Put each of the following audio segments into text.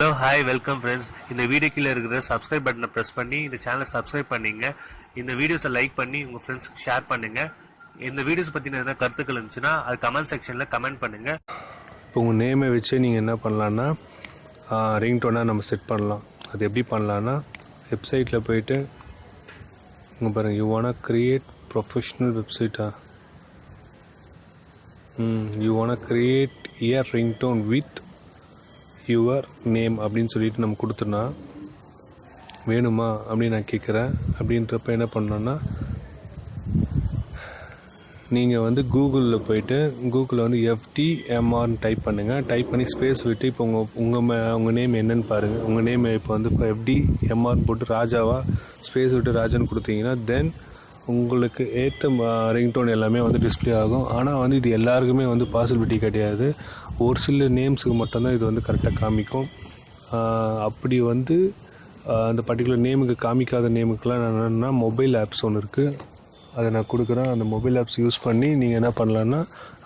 Hello hi welcome friends இந்த video கீழே இருக்கிற சப்ஸ்கிரைப் பட்டனை ப்ரெஸ் பண்ணி இந்த சேனலை சப்ஸ்கிரைப் பண்ணிங்க. இந்த வீடியோஸை லைக் பண்ணி உங்கள் ஃப்ரெண்ட்ஸ்க்கு ஷேர் பண்ணுங்கள் இந்த வீடியோஸ் பற்றின எதனா கருத்துக்கள் இருந்துச்சுன்னா அது கமெண்ட் செக்ஷனில் கமெண்ட் பண்ணுங்கள் இப்போ உங்கள் நேமை வச்சு நீங்கள் என்ன பண்ணலான்னா ரிங்டோனாக நம்ம செட் பண்ணலாம். அது எப்படி பண்ணலான்னா வெப்சைட்டில் போயிட்டு இங்கே பாருங்கள் யூ வானா க்ரியேட் ப்ரொஃபஷ்னல் வெப்சைட்டா ம் you wanna create your ringtone with your name அப்படின்னு சொல்லிட்டு நம்ம கொடுத்தோன்னா வேணுமா அப்படின்னு நான் கேட்குறேன். அப்படின்றப்ப என்ன பண்ணோன்னா நீங்கள் வந்து கூகுளில் போயிட்டு கூகுளில் வந்து எஃப்டிஎம்ஆர்னு டைப் பண்ணுங்கள் டைப் பண்ணி ஸ்பேஸ் விட்டு இப்போ உங்கள் உங்கள் மே உங்கள் நேம் என்னன்னு பாருங்கள் உங்கள் நேம் இப்போ வந்து இப்போ எஃப்டிஎம்ஆர்னு போட்டு ராஜாவாக ஸ்பேஸ் விட்டு ராஜான்னு கொடுத்தீங்கன்னா தென் உங்களுக்கு ஏற்ற ரிங்டோன் எல்லாமே வந்து டிஸ்ப்ளே ஆகும். ஆனால் வந்து இது எல்லாருக்குமே வந்து பாசிபிலிட்டி கிடையாது. ஒரு சில நேம்ஸுக்கு மட்டும்தான் இது வந்து கரெக்டாக காமிக்கும். அப்படி வந்து அந்த பர்டிகுலர் நேமுக்கு காமிக்காத நேமுக்கெலாம் என்னென்னா மொபைல் ஆப்ஸ் ஒன்று இருக்குது அதை நான் கொடுக்குறேன். அந்த மொபைல் ஆப்ஸ் யூஸ் பண்ணி நீங்கள் என்ன பண்ணலான்னா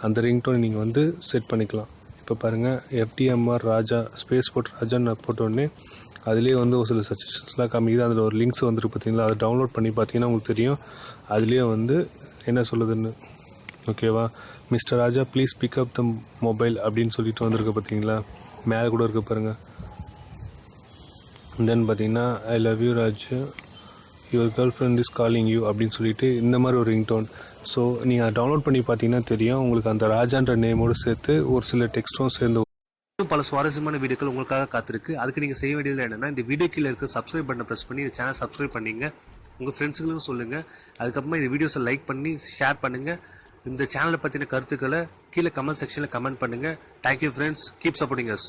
அந்த ரிங்டோன் நீங்கள் வந்து செட் பண்ணிக்கலாம். இப்போ பாருங்கள் எஃப்டிஎம்ஆர் ராஜா ஸ்பேஸ் போட் ராஜான்னு நான் போட்டோடனே அதுலேயே வந்து ஒரு சில சஜஷன்ஸ்லாம் காமிக்குது அதில் ஒரு லிங்க்ஸ் வந்துருக்கு பார்த்தீங்களா? அதை டவுன்லோட் பண்ணி பார்த்தீங்கன்னா உங்களுக்கு தெரியும். அதுலேயே வந்து என்ன சொல்லுதுன்னு ஓகேவா mister Raja please pick up the mobile அப்படின்னு சொல்லிட்டு வந்திருக்கு பார்த்தீங்களா? மேலே கூட இருக்க பாருங்கள் தென் பார்த்தீங்கன்னா I love you Raj. Your girlfriend is calling you அப்படின்னு சொல்லிட்டு இந்த மாதிரி ஒரு ரிங்டோன் ஸோ நீங்கள் டவுன்லோட் பண்ணி பார்த்தீங்கன்னா தெரியும். உங்களுக்கு அந்த ராஜான்ற நேமோடு சேர்த்து ஒரு சில டெக்ஸ்ட்டும் சேர்ந்து பல சுவாரஸ்யமான வீடியோக்கள் உங்களுக்காக காத்திருக்கு. அதுக்கு நீங்கள் செய்ய வேண்டியது என்னன்னா இந்த வீடியோ கீழே இருக்க சப்ஸ்கிரைப் பட்டனை ப்ரெஸ் பண்ணி இந்த சேனல் சப்ஸ்கிரைப் பண்ணீங்க. உங்கள் ஃப்ரெண்ட்ஸுங்களுக்கும் சொல்லுங்கள் அதுக்கப்புறமா இந்த வீடியோஸை லைக் பண்ணி ஷேர் பண்ணுங்கள் இந்த சேனலை பற்றின கருத்துக்களை கீழே கமெண்ட் செக்ஷனில் கமெண்ட் பண்ணுங்கள் thank you friends keep supporting us